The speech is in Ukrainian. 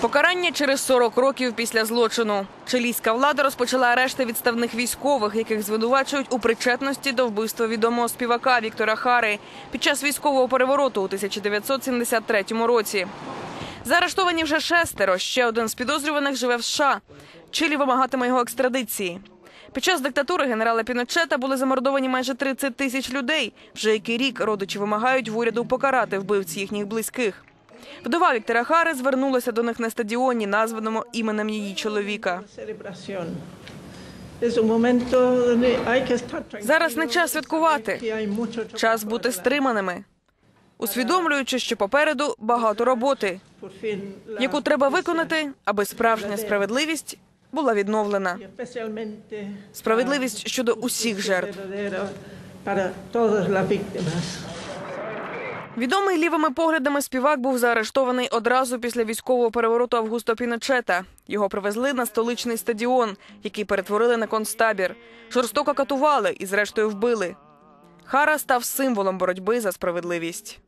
Покарання через 40 років після злочину. Чилійська влада розпочала арешти відставних військових, яких звинувачують у причетності до вбивства відомого співака Віктора Хари під час військового перевороту у 1973 році. Заарештовані вже шестеро. Ще один з підозрюваних живе в США. Чилі вимагатиме його екстрадиції. Під час диктатури генерала Піночета були замордовані майже 30 тисяч людей. Вже який рік родичі вимагають в уряду покарати вбивці їхніх близьких. Вдова Віктора Хари звернулася до них на стадіоні, названому іменем її чоловіка. Зараз не час святкувати, час бути стриманими, усвідомлюючи, що попереду багато роботи, яку треба виконати, аби справжня справедливість була відновлена. Справедливість щодо усіх жертв. Відомий лівими поглядами співак був заарештований одразу після військового перевороту Августа Піночета. Його привезли на столичний стадіон, який перетворили на концтабір. Жорстоко катували і, зрештою, вбили. Хара став символом боротьби за справедливість.